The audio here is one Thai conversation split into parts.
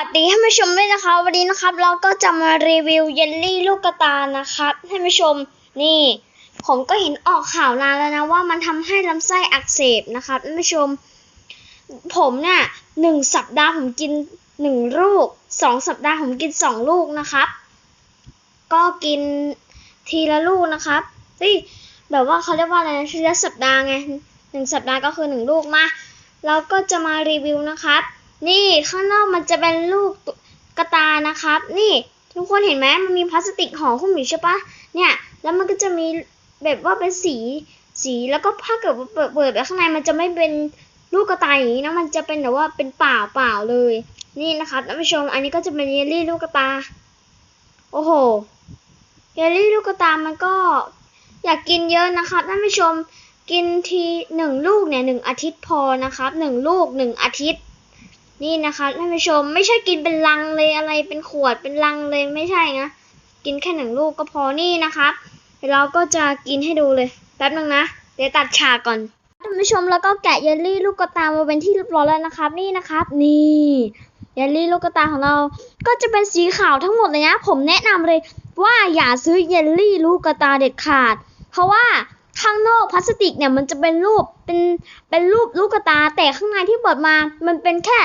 วัสดีท่านผู้ชมด้วยนะคะวันนี้นะครับ เราก็จะมารีวิวเยลลี่ลูกกระตานะครับท่านผู้ชมนี่ ผมก็เห็นออกข่าวนานแล้วนะว่ามันทำให้ลำไส้อักเสบนะครับท่านผู้ชม ผมเนี่ยหนึ่งสัปดาห์ผมกินหนึ่งลูกสองสัปดาห์ผมกินสองลูกนะครับ ก็กินทีละลูกนะครับเฮ้ยแบบว่าเขาเรียกว่าอะไรนะทีละสัปดาห์ไงหนึ่งสัปดาห์ก็คือหนึ่งลูกมาเราก็จะมารีวิวนะครับ นี่ข้างนอกมันจะเป็นลูกตุ๊กตานะครับ นี่ทุกคนเห็นไหมมันมีพลาสติกห่อหุ้มอยู่ใช่ปะเนี่ยแล้วมันก็จะมีแบบว่าเป็นสีสีแล้วก็ถ้าเกิดว่าเปิดเปิดไปข้างในมันจะไม่เป็นลูกกระต่ายอย่างนี้นะมันจะเป็นแบบว่าเป็นเปล่าเปล่าเลย นี่นะครับท่านผู้ชมอันนี้ก็จะเป็นเยลลี่ลูกกระตา โอ้โหเยลลี่ลูกกระตามันก็อยากกินเยอะนะครับท่านผู้ชมกินทีหนึ่งลูกเนี่ยหนึ่งอาทิตย์พอนะครับหนึ่งลูกหนึ่งอาทิตย์ นี่นะคะท่านผู้ชมไม่ใช่กินเป็นลังเลยอะไรเป็นขวดเป็นลังเลยไม่ใช่นะกินแค่หนึ่งลูกก็พอนี่นะครับเราก็จะกินให้ดูเลยแป๊บนึงนะเดี๋ยวตัดฉากก่อนท่านผู้ชมแล้วก็แกะเยลลี่ลูกกระตามาเป็นที่เรียบร้อยแล้วนะครับ นี่นะครับ นี่เยลลี่ลูกกระตาของเราก็จะเป็นสีขาวทั้งหมดเลยนะ ผมแนะนำเลยว่าอย่าซื้อเยลลี่ลูกกระตาเด็ดขาด เพราะว่าข้างนอกพลาสติกเนี่ยมันจะเป็นรูปเป็นเป็นรูปลูกกระตา แต่ข้างในที่เปิดมา มันเป็นแค่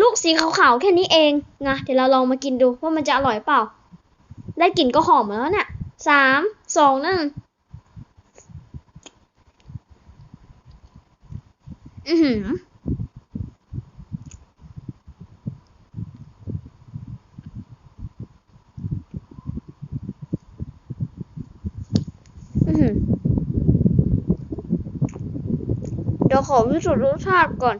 ลูกสีขาวๆแค่นี้เองนะเดี๋ยวเราลองมากินดูว่ามันจะอร่อยเปล่า ได้กลิ่นก็หอมแล้วเนี่ยสามสองหนึ่งอือหืออือหือเดี๋ยวขอพิสูจน์รสชาติก่อน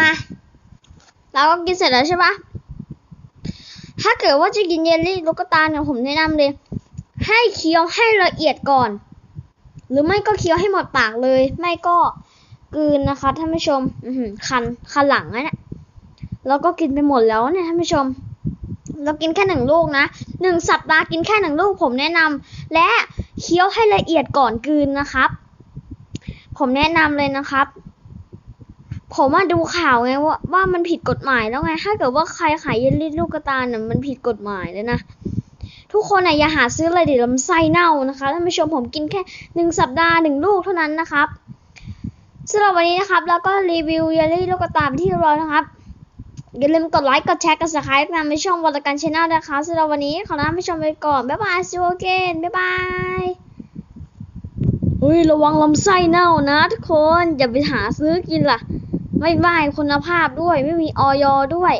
มา เราก็กินเสร็จแล้วใช่ปะถ้าเกิดว่าจะกินเยลลี่ลูกกระตาเนี่ยผมแนะนำเลย ให้เคี้ยวให้ละเอียดก่อน หรือไม่ก็เคี้ยวให้หมดปากเลย ไม่ก็กลืนนะคะท่านผู้ชมคันคันหลังนะเนี่ยแล้วก็กินไปหมดแล้วเนี่ยท่านผู้ชม เรากินแค่หนึ่งลูกนะหนึ่งสัปดาห์กินแค่หนึ่งลูกผมแนะนำและเคี้ยวให้ละเอียดก่อนกลืนนะครับ ผมแนะนำเลยนะครับ ผมมาดูข่าวไงว่าว่ามันผิดกฎหมายแล้วไง ถ้าเกิดว่าใครขายเยลลี่ลูกกระตาเนี่ยมันผิดกฎหมายเลยนะ ทุกคนน่ะอย่าหาซื้อเลยเดี๋ยวลำไส้เน่านะคะท่านผู้ชมผมกินแค่หนึ่งสัปดาห์หนึ่งลูกเท่านั้นนะครับสำหรับวันนี้นะครับ แล้วก็รีวิวเยลลี่ลูกกระตาไปที่เรียบร้อนะครับอย่าลืมกดไลค์กดแชร์กด subscribe นำในช่องวรรณการชาแนลนะคะสำหรับวันนี้ขอลาไปชมไปก่อนบ๊ายบาย see you again บ๊ายบายเฮ้ยระวังลำไส้เน่านะทุกคนอย่าไปหาซื้อกินล่ะ ไม่ได้คุณภาพด้วย ไม่มีออยด้วย